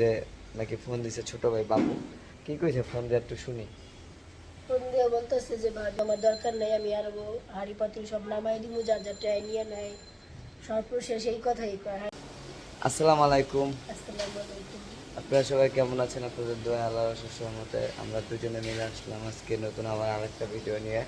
যে নাকি ফোন দিছে ছোট ভাই বাবু। কি কইছে ফোন দিয়ে একটু শুনি। ফোন দিয়ে বলতেছে যে ভাবি আমার দরকার নেই আমি আর হাড়ি পাতিল সব নামাই দিব যার যার ট্রাই নিয়ে নেয়। সর্বশেষ এই কথাই কয়। আসসালামু আলাইকুম। আসসালামু আলাইকুম। আপনারা সবাই কেমন আছেন? আপনাদের দোয়া আল্লাহ সহমতে আমরা দুজনে মিলে আসলাম আজকে নতুন আবার আরেকটা ভিডিও নিয়ে।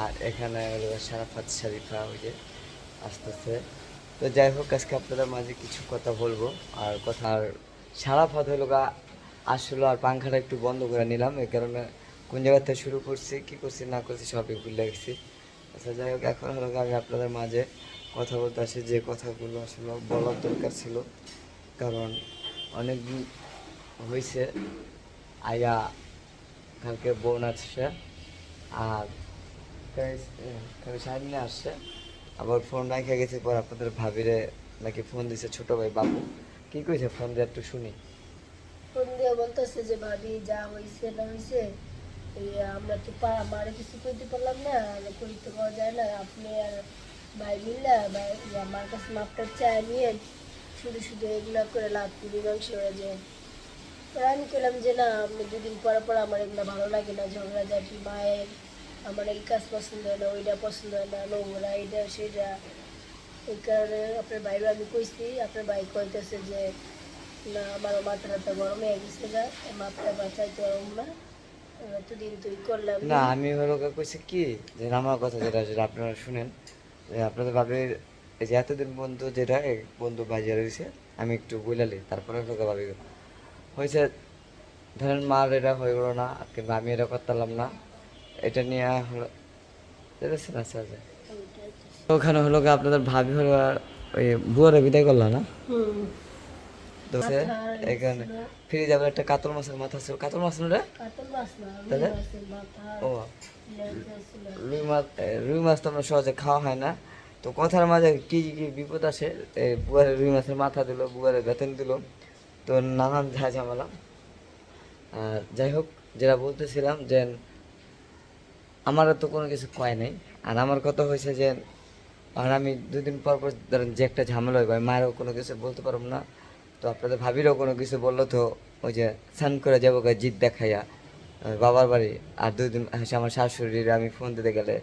আর এখানে হলো সারাফাত শরীফা ওই যে আসতেছে। তো যাই হোক আজকে আপনাদের মাঝে কিছু কথা বলব। আর কথা আর সারাফাত হলো গা আসলো আর পাংখাটা একটু বন্ধ করে নিলাম। এই কারণে কোন জায়গা থেকে শুরু করছি, কি করছি, না করছি সবই ভুলে গেছি। আচ্ছা যাই হোক, এখন হলো আমি আপনাদের মাঝে কথা বলতে আসি। যে কথাগুলো আসলে বলার দরকার ছিল, কারণ অনেক দিন হয়েছে আয়া কালকে বোন আসছে আর কালকে সামনে আসছে। আবার ফোন রাখে গেছে পর আপনাদের ভাবিরে নাকি ফোন দিছে ছোট ভাই বাবু। কি কইছে ফোন দিয়ে একটু শুনি? ফোন দিয়ে বলতেছে যে, ভাবি, যা হয়েছে না এই আমরা তো মারে কিছু করতে পারলাম না, আর করতে পাওয়া যায় না। আপনি আর ভাই মিল্লা, ভাই আমার কাছে মাপটা চাই নিয়ে শুধু শুধু এগুলা করে লাভ করি মাংস হয়ে যায়। আমি করলাম যে, না, আপনি দুদিন পর পর আমার এগুলো ভালো লাগে না, ঝগড়া ঝাঁটি, মায়ের, আমার এই কাজ পছন্দ হয় না, ওইটা পছন্দ হয় না, নোংরা, এইটা, সেটা এই কারণে আপনার বাইরে আমি কইছি, আপনার ভাই কইতেছে যে, না, আমার মাথা টাথা গরম হয়ে গেছে না মাপটা বাঁচাইতে পারব না, এতদিন তুই করলাম না। আমি হলো গা কইছে কি, যে আমার কথা যেটা যেটা আপনারা শুনেন। যে আপনাদের ভাবির এই যে এতদিন বন্ধু যেটা বন্ধু বাজিয়ে রয়েছে আমি একটু বইলালি তারপরে গা ভাবি হয়েছে ধরেন মার এটা হয়ে গেলো না, কিংবা আমি এটা করতাম না, এটা নিয়ে হলো আচ্ছা আচ্ছা তো ওখানে হলো গা আপনাদের ভাবি হলো ওই বুয়ারে বিদায় করল না? তো এখানে ফিরে যাবে একটা কাতল মাছের মাথা ছিল। কাতল মাছ না তাহলে? ও। রুই মাছ রুই মাছ তো আমরা সহজে খাওয়া হয় না। তো কথার মাঝে কি কি বিপদ আসে? বুয়ারে রুই মাছের মাথা দিল বুয়ারে বেতন দিল। তো নানান ঝা ঝামেলা। আর যাই হোক যেটা বলতেছিলাম যে আমার তো কোনো কিছু কয় নাই। আর আমার কথা হয়েছে যে আর আমি দুদিন পর পর ধরেন যে একটা ঝামেলা হয় মায়েরও কোনো কিছু বলতে পারব না। তো আপনাদের ভাবিরও কোনো কিছু বলল তো, ওই যে স্নান করে যাব জিদ দেখাইয়া। বাবার বাড়ি, আর দুই দিন আমার শাশুড়ির, আমি ফোন দিতে গেলে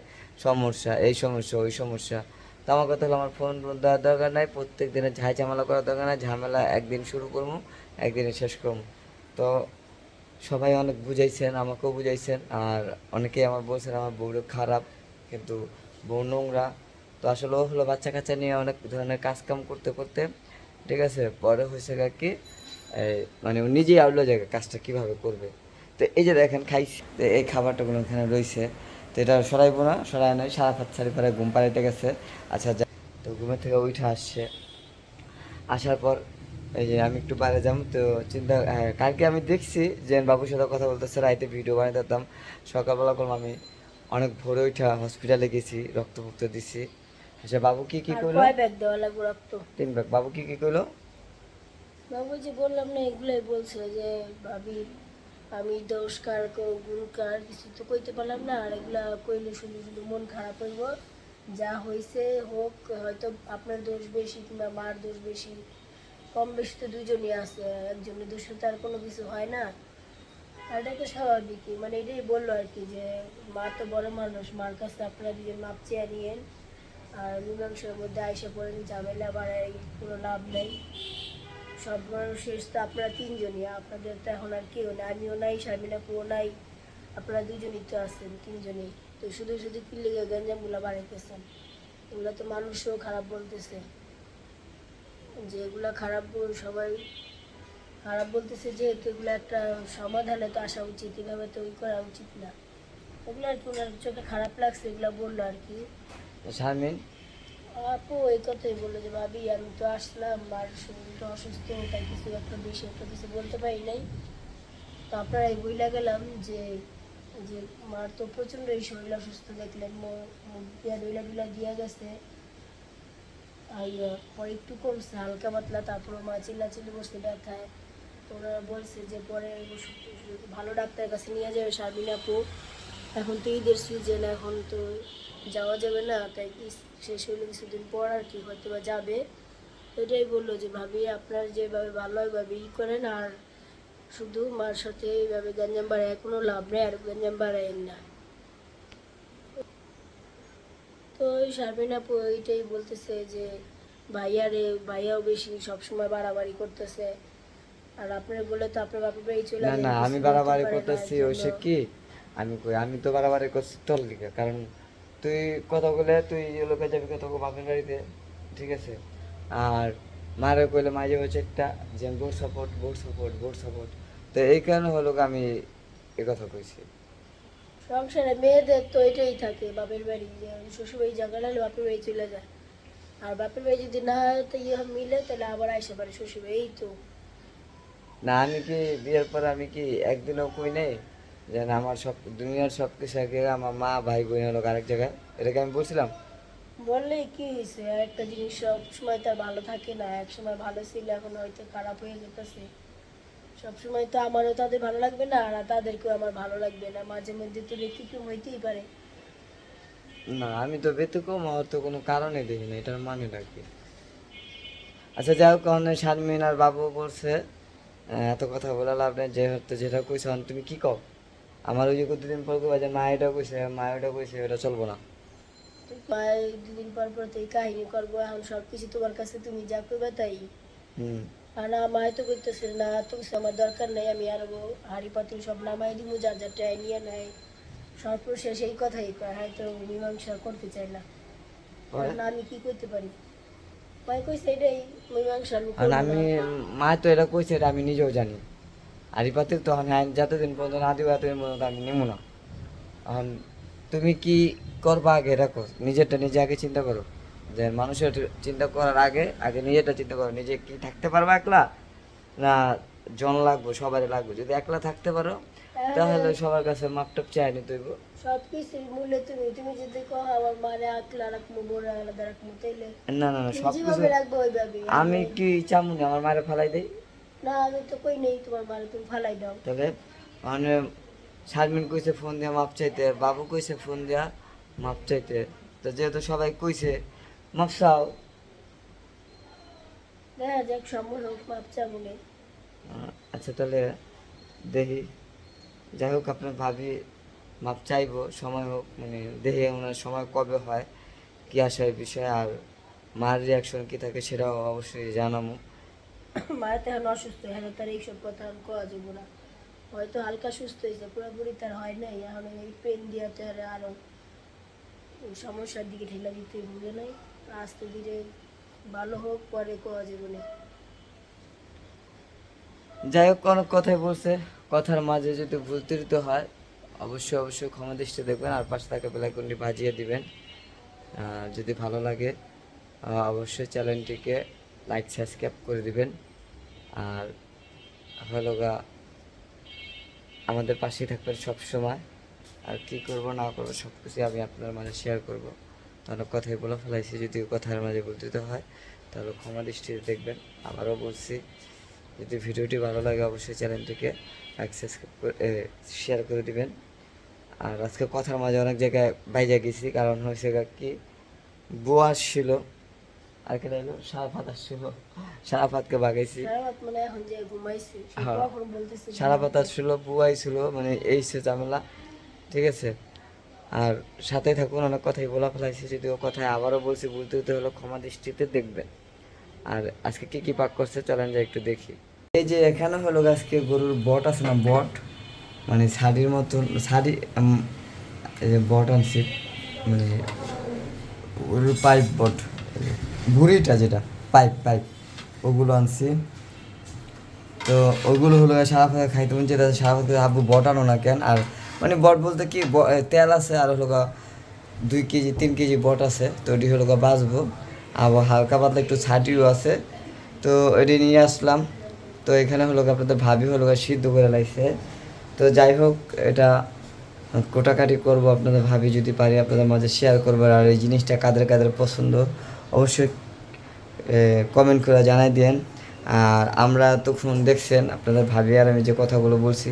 সমস্যা, এই সমস্যা, ওই সমস্যা। তো আমার কথা হলো, আমার ফোন দেওয়ার দরকার নাই, প্রত্যেক দিনে ঝাই ঝামেলা করার দরকার নাই, ঝামেলা একদিন শুরু করব, একদিনে শেষ করব। তো সবাই অনেক বুঝাইছেন, আমাকেও বুঝাইছেন, আর অনেকেই আমার বলছেন, আমার বউরে খারাপ, কিন্তু বউ নোংরা। তো আসলে ও হলো বাচ্চা কাচ্চা নিয়ে অনেক ধরনের কাজ কাম করতে করতে, ঠিক আছে? পরে হয়েছে কি মানে ও নিজেই আউলো জায়গা কাজটা কীভাবে করবে। তো এই যে দেখেন, খাইছি। তো এই খাবারটা গুলো এখানে রয়েছে। তো এটা সরাইবো না সরাই নয় সারা ফাত সারি পারে ঘুম পাড়াইতে গেছে। আচ্ছা তো ঘুমের থেকে উঠে আসছে। আসার পর এই যে আমি একটু বাইরে যাম, তো চিন্তা কালকে আমি দেখছি যে বাবুর সাথে কথা বলতেছে, রাইতে ভিডিও বানিয়ে দিতাম সকালবেলা করলাম আমি অনেক ভোরে উঠা হসপিটালে গেছি, রক্ত ফুক্ত দিছি। আচ্ছা বাবু কি কি কয় ব্যাগ দেওয়া লাগবে রক্ত? তিন ব্যাগ। বাবু কি কি বাবু যে বললাম না এগুলোই বলছে যে ভাবি আমি দোষ কার কো- গুণ কার কিছু তো কইতে পারলাম না আর এগুলা কইলে শুধু শুধু মন খারাপ হইব। যা হয়েছে হোক হয়তো আপনার দোষ বেশি কিংবা মার দোষ বেশি। কম বেশি তো দুজনই আছে একজনের দোষ তো আর কোনো কিছু হয় না। আর এটা তো স্বাভাবিকই মানে এটাই বলল আর কি যে মা তো বড় মানুষ মার কাছে আপনারা দুজন মাপ চেয়ে নিয়েন। আর মীমাংসার মধ্যে আইসে পড়েন, ঝামেলা বাড়াই কোনো লাভ নেই। সব মানুষের তো আপনারা তিনজনই, আপনাদের তো এখন আর কেউ না আমিও নাই শারমিনা পুও নাই, আপনারা দুজনই তো আছেন, তিনজনই। তো শুধু শুধু কিল্লিগে গঞ্জামগুলো বাড়াইতেছেন? এগুলো তো মানুষও খারাপ বলতেছে। যে এগুলো খারাপ সবাই খারাপ বলতেছে, যেহেতু এগুলো একটা সমাধানে তো আসা উচিত, এভাবে তো করা উচিত না। এগুলো আর কি ওনার চোখে খারাপ লাগছে, এগুলো বলল আর কি। শারমিন? আপু কথাই বলল যে, ভাবি, আমি তো আসলাম, আর শরীরটা অসুস্থ, তাই কিছু একটা বেশি একটা কিছু বলতে পারি নাই। তো এই যে যে মার তো প্রচণ্ড এই শরীর অসুস্থ দেখলেন দিয়া দিয়া গেছে। পরে একটু কমছে, হালকা পাতলা তারপরে মা চিল্লাচিল্লি বসতে ব্যথায়। তো ওনারা বলছে যে, পরে ভালো ডাক্তারের কাছে নিয়ে যাবে, শারমিন আপু। এখন তো ঈদের সিজন এখন তো যাওয়া যাবে না তাই শেষ হলে কিছুদিন পর আর কি হয়তো বা যাবে। এটাই বলল যে ভাবি আপনার যেভাবে ভালো ওইভাবে ই করেন আর শুধু মার সাথে এইভাবে গঞ্জাম বাড়ায় কোনো লাভ নেই আর গঞ্জাম বাড়ায়েন না। তো ওই শারমিন আপু এইটাই বলতেছে যে ভাইয়ারে ভাইয়াও বেশি সবসময় বাড়াবাড়ি করতেছে। আর আপনার বলে তো আপনার বাপের বাড়ি চলে না না আমি বাড়াবাড়ি করতেছি ওই সে কি? আমি কই আমি তো বাড়াবাড়ি করছি তোর লিগে। কারণ তুই কথা বলে তুই লোকে যাবি কথা বাপের বাড়িতে ঠিক আছে? আর মারে কইলে মাঝে বছর একটা যে vote support vote support vote support তো এই কারণে হলো আমি এ কথা কইছি। সংসারে মেয়েদের তো এটাই থাকে বাপের বাড়ি শ্বশুর বাড়ি হলে বাপের বাড়ি চলে যায়। আর বাপের বাড়ি যদি না হয় তো ইয়ে মিলে তাহলে আবার আসে পারে শ্বশুর বাড়ি এই তো। না আমি কি বিয়ের পর আমি কি একদিনও কই নেই? যে না আমার সব দুনিয়ার সব কিছু আমার মা ভাই বোন হলো আরেক জায়গায়। এটাকে আমি বলছিলাম? বললে কি হয়েছে? একটা জিনিস সব সময় তো ভালো থাকে না। এক সময় ভালো ছিল এখন হয়তো খারাপ হয়ে যেতেছে। সব সময় তো আমারও তাদের ভালো লাগবে না আর তাদেরকেও আমার ভালো লাগবে না। মাঝে মধ্যে তো ব্যতিক্রম হইতেই পারে। না আমি তো ব্যতিক্রম হওয়ার তো কোনো কারণে দেখি না এটার মানে কি? আচ্ছা যাই হোক শারমিন আর বাবু বলছে এত কথা বলে লাভ নেই যে হয়তো যেটা কইছে তুমি কি কও? আমার ওই যে দুদিন পর কইবা যে মা এটা কইছে মা এটা কইছে এটা চলবো না। দুদিন পর পর তো এই কাহিনী করব এখন সব কিছু তোমার কাছে তুমি যা করবে তাই। হুম। আর না মা তো করতেছে না তো কিছু আমার দরকার নেই আমি আরও হাড়ি পাতিল সব নামাই দিব যা যা ট্রাই নিয়ে নেয়। সর্বশেষ এই কথাই কয় হয়তো মীমাংসা করতে চাই না? আমি কি করতে পারি? মাই কইছে এটাই মীমাংসা আমি। মা তো এটা কইছে এটা আমি নিজেও জানি। আরিপাতির তো এখন আইন যতদিন পর্যন্ত না দিবা ততদিন পর্যন্ত আমি নিব না। এখন তুমি কি করবা আগে? রাখো নিজেরটা নিজে আগে চিন্তা করো। যে মানুষের চিন্তা করার আগে আগে নিজেরটা চিন্তা করো। নিজে কি থাকতে পারবা একলা? না জন লাগবো সবারই লাগবে। যদি একলা থাকতে পারো তাহলে সবার কাছে মাপটাপ চাই কিছুর মূল্যে তুমি তুমি যদি কো আমার মারে আকলা রাখব বোরে আলাদা রাখব তাইলে না না না তুমি সব কিছু যেভাবে রাখব ওইভাবে আমি কি চামুনি আমার মায়ের ফালাই দেই। না আমি তো কই নেই তোমার মারে তুমি ফালাই দাও। তবে মানে শারমিন কইছে ফোন দিয়া মাপ চাইতে বাবু কইছে ফোন দিয়া মাপ চাইতে। তো যেহেতু সবাই কইছে মাপ চাও? দেখা যাক সময় হোক মাপ চামুনে আচ্ছা তাহলে দেখি। যাই হোক আপনার ভাবি মাপ চাইব সময় হোক মানে দেখি ওনার সময় কবে হয় কি আসে বিষয়ে আর মার রিয়াকশন কি থাকে সেটাও অবশ্যই জানাব মারা তো এখন অসুস্থ, এখন তার এইসব কথা আমি কোয়া যাব না। হয়তো হালকা সুস্থ হয়েছে পুরোপুরি তার হয় নাই, এখন এই পেন দিয়ে তো আর আরও সমস্যার দিকে ঠেলা দিতে বুঝে নাই? আস্তে ধীরে ভালো হোক, পরে কোয়া যাব না। যাই হোক, অনেক কথাই বলছে। কথার মাঝে যদি ভুল হয়, অবশ্যই অবশ্যই ক্ষমা দৃষ্টি দেখবেন, আর পাশে থাকা বেলাইকনটি বাজিয়ে দিবেন। যদি ভালো লাগে অবশ্যই চ্যানেলটিকে লাইক সাবস্ক্রাইব করে দিবেন। আর হলো আমাদের পাশেই থাকবেন সব সময় আর কি করব, না করব সব কিছু আমি আপনার মাঝে শেয়ার করব। অনেক কথাই বলে ফেলাইছি যদি কথার মাঝে বলতে হয়। তাহলে ক্ষমা দৃষ্টিতে দেখবেন। আবারও বলছি, যদি ভিডিওটি ভালো লাগে অবশ্যই চ্যানেলটিকে অ্যাক্সেস শেয়ার করে দিবেন। আর আজকে কথার মাঝে অনেক জায়গায় বাইরে গেছি। কারণ হয়েছে কি বুয়া ছিল। আর কেটে এলো সারাফাত আসছিল। সারাফাতকে বাগাইছি। সারারাত মানে হ্যাঁ। আসছিল বুয়াই ছিল মানে এই সে ঝামেলা ঠিক আছে? আর সাথে থাকুন অনেক কথাই বলা ফেলাইছি যদিও কথায় আবারও বলছি বলতে হতে হলো ক্ষমা দৃষ্টিতে দেখবেন। আর আজকে কি কি পাক করছে চলেন যে একটু দেখি। এই যে এখানে হলো আজকে গরুর বট আছে না বট? মানে শাড়ির মতন শাড়ি এই যে বট আনছি মানে পাইপ বট। ভুড়িটা যেটা, পাইপ পাইপ, ওগুলো আনছি। তো ওইগুলো হলো সারা ফাঁকা খাইতে মন চেয়ে সারা ফাঁকা আব্বু বট আনো না কেন? আর মানে বট বলতে কি তেল আছে আর হলো দুই কেজি, তিন কেজি বট আছে, তো ওটি হলো বাঁচবো। আবার হালকা পাতলা একটু ছাটিও আছে, তো এটি নিয়ে আসলাম। তো এখানে হলো আপনাদের ভাবি হলো সিদ্ধ করে লাগছে তো যাই হোক, এটা কোটাকাটি করব আপনাদের ভাবি যদি পারি, আপনাদের মাঝে শেয়ার করব। আর এই জিনিসটা কাদের কাদের পছন্দ? অবশ্যই কমেন্ট করে জানাই দেন আর আমরা তখন দেখছেন আপনাদের ভাবি আর আমি যে কথাগুলো বলছি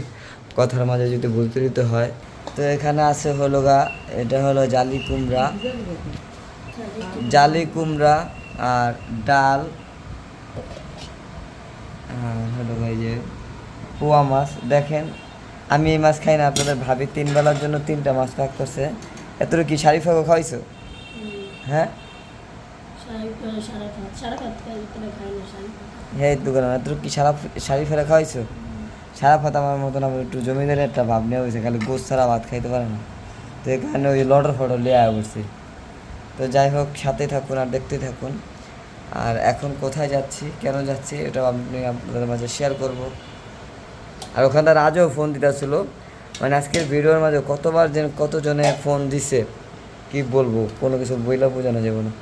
কথার মাঝে যদি ভুল ত্রুটিত হয় তো এখানে আছে হলো গা এটা হলো জালি কুমড়া। জালি কুমড়া আর ডাল আহ, হলো এই যে পোয়া মাছ। দেখেন আমি এই মাছ খাই না আপনাদের ভাবি তিন বেলার জন্য তিনটা মাছ প্যাক করছে এত কি শাড়ি ফাঁকো খাওয়াইছো? হ্যাঁ? হ্যাঁ দোকান এত কি সারা শাড়ি ফেরা খাওয়াইছো? সারা ভাত আমার মতন আবার একটু জমিদারের একটা ভাব নেওয়া হয়েছে, খালি গোস ছাড়া ভাত খাইতে পারে না। তো এখানে ওই লডর ফডর লিয়ে পড়ছে। তো যাই হোক সাথে থাকুন আর দেখতে থাকুন। আর এখন কোথায় যাচ্ছি, কেন যাচ্ছি এটা আপনি আপনাদের মাঝে শেয়ার করব। আর ওখানটা রাজও ফোন দিতেছিল মানে আজকের ভিডিওর মাঝে কতবার যেন কতজনে ফোন দিছে, কি বলব, কোনো কিছু বইলা বোঝানো যাবে না।